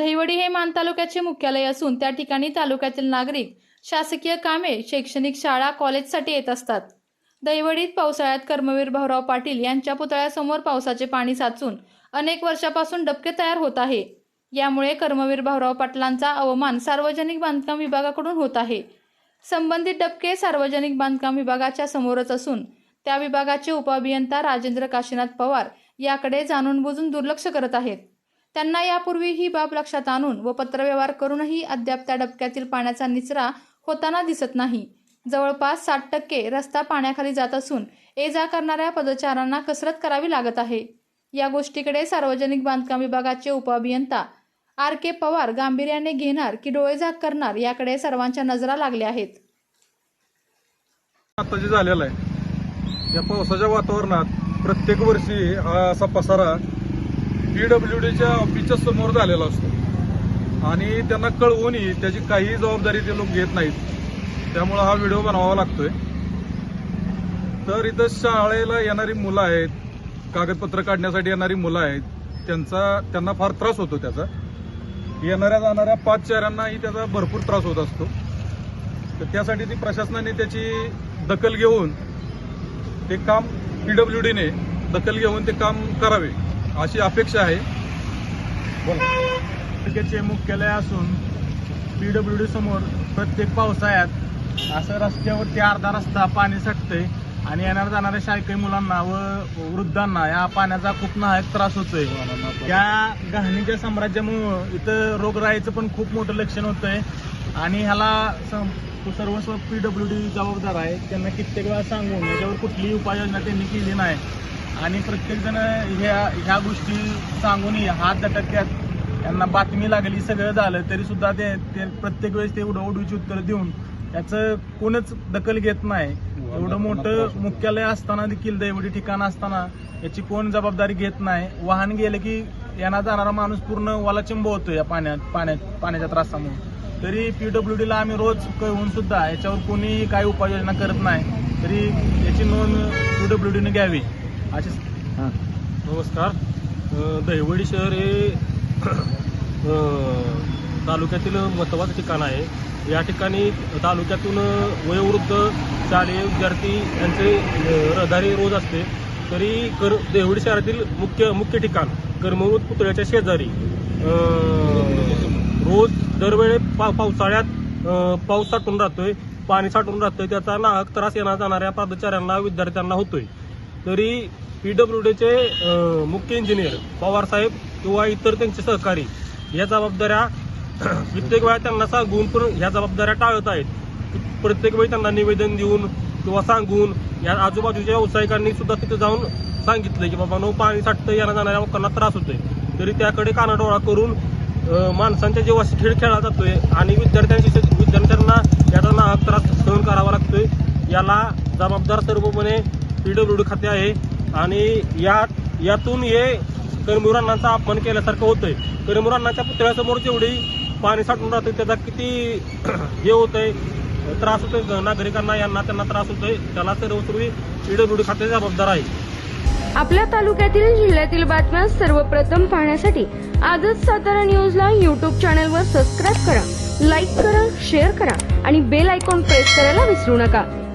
दहिवडी हे मान तालुक्याचे मुख्यालय असून त्या ठिकाणी तालुक्यातील नागरिक शासकीय कामे शैक्षणिक शाळा कॉलेजसाठी येत असतात. दहिवडीत पावसाळ्यात कर्मवीर भाऊराव पाटील यांच्या पुतळ्यासमोर पावसाचे पाणी साचून अनेक वर्षापासून डबके तयार होत आहे. यामुळे कर्मवीर भाऊराव पाटलांचा अवमान सार्वजनिक बांधकाम विभागाकडून होत आहे. संबंधित डबके सार्वजनिक बांधकाम विभागाच्या समोरच असून त्या विभागाचे उपअभियंता राजेंद्र काशीनाथ पवार याकडे जाणून बुजून दुर्लक्ष करत आहेत. त्यांना यापूर्वी ही बाब लक्षात आणून व पत्रव्यवहार करूनही अद्याप त्या डबक्यातील पाण्याचा निचरा होताना दिसत नाही. जवळपास साठ टक्के रस्ता पाण्याखाली जात असून ये जा करणाऱ्या पदचारांना कसरत करावी लागत आहे. या गोष्टीकडे सार्वजनिक बांधकाम विभागाचे उपअभियंता आर के पवार गांभीर्याने घेणार की डोळेझाक करणार याकडे सर्वांच्या नजरा लागल्या आहेत. आता जे झालेलं आहे या पावसाच्या वातावरणात प्रत्येक वर्षी हा असा पसारा पीडब्ल्यू डीच्या ऑफिसच्या समोर झालेला असतो. आणि त्यांना कळवूनही त्याची काहीही जबाबदारी ते लोक घेत नाहीत. त्यामुळं हा व्हिडिओ बनवावा लागतोय. तर इथं शाळेला येणारी मुलं आहेत कागदपत्र काढण्यासाठी येणारी मुलं आहेत त्यांचा त्यांना फार त्रास होतो त्याचा. येणाऱ्या जाणाऱ्या पाच चेहऱ्यांनाही त्याचा भरपूर त्रास होत असतो. तर त्यासाठी ती प्रशासनाने त्याची दखल घेऊन ते काम पीडब्ल्यू डीने दखल घेऊन ते काम करावे. अशी अपेक्षा आहे. पालिकेचे मुख्यालय असून पीडब्ल्यू डी समोर प्रत्येक पावसाळ्यात असं रस्त्यावरती अर्धा रस्ता पाणी साठतंय आणि येणार जाणाऱ्या शाळकरी मुलांना व वृद्धांना या पाण्याचा खूप नाहक त्रास होतोय. त्या गहाणीच्या साम्राज्यामुळं इथं रोगराईचं पण खूप मोठं लक्षण होतंय. आणि ह्याला सर्वस्व पीडब्ल्यू डी जबाबदार आहे. त्यांना कित्येक वेळा सांगून याच्यावर कुठलीही उपाययोजना त्यांनी केली नाही. आणि प्रत्येकजण ह्या ह्या गोष्टी सांगूनही हात झटक्यात यांना बातमी लागली सगळं झालं तरी सुद्धा ते ते प्रत्येक वेळेस ते उडव उडवीची उत्तरं देऊन याचं कोणच दखल घेत नाही. एवढं मोठं मुख्यालय असताना देखील दैवडी ठिकाण असताना याची कोण जबाबदारी घेत नाही. वाहन गेलं की यांना जाणारा माणूस पूर्ण वालाचिंब होतो या पाण्यात पाण्यात पाण्याच्या त्रासामुळे. तरी पीडब्ल्यू डीला आम्ही रोज कळवून सुद्धा याच्यावर कोणीही काही उपाययोजना करत नाही. तरी याची नोंद पीडब्ल्यू डीने घ्यावी. अशी नमस्कार. अ, दहिवडी शहर हे तालुक्यातील महत्त्वाचं ठिकाण आहे. या ठिकाणी तालुक्यातून वयोवृद्ध शालेय विद्यार्थी यांचे रहदारी रोज असते. तरी कर देवडी शहरातील मुख्य मुख्य ठिकाण कर्मवृत पुतळ्याच्या शेजारी रोज दरवेळी पा पावसाळ्यात पाऊस साठून राहतोय पाणी साठून राहतोय त्याचा नाहक त्रास येणार जाणाऱ्या पादचाऱ्यांना विद्यार्थ्यांना होतोय. तरी पीडब्ल्यू डीचे मुख्य इंजिनियर पवार साहेब किंवा इतर त्यांचे सहकारी या जबाबदाऱ्या प्रत्येक वेळा त्यांना सांगून पण ह्या जबाबदाऱ्या टाळत आहेत. प्रत्येक वेळी त्यांना निवेदन देऊन किंवा सांगून या आजूबाजूच्या व्यावसायिकांनी सुद्धा तिथे जाऊन सांगितलं की बाबा नो पाणी साठतं यांना जाणाऱ्या लोकांना त्रास होतोय. तरी त्याकडे कानाडोळा करून माणसांच्या जीवाशी खेळ खेळला जातोय आणि विद्यार्थ्यांशी विद्यार्थ्यांना याचा नाहक त्रास सहन करावा लागतोय. याला जबाबदार सर्वपणे पीडब्ल्यूडी खाते आहे. आणि या यातून हे करमुरांनाचा अपमान केल्यासारखं होतंय. करमुरांनाच्या पुतळ्यासमोर जेवढी पाणी साठून राहते त्याचा किती हे होतंय त्रास होतोय नागरिकांना यांना त्यांना त्रास होतोय त्याला सर्वपूर्वी पीडब्ल्यूडी खाते जबाबदार आहे. आपल्या तालुक्यातील जिल्ह्यातील बातम्या सर्वप्रथम पाहण्यासाठी आजच सातारा न्यूजला यूट्यूब चॅनलवर सबस्क्राईब करा लाईक करा शेअर करा आणि बेल आयकॉन प्रेस करायला विसरू नका.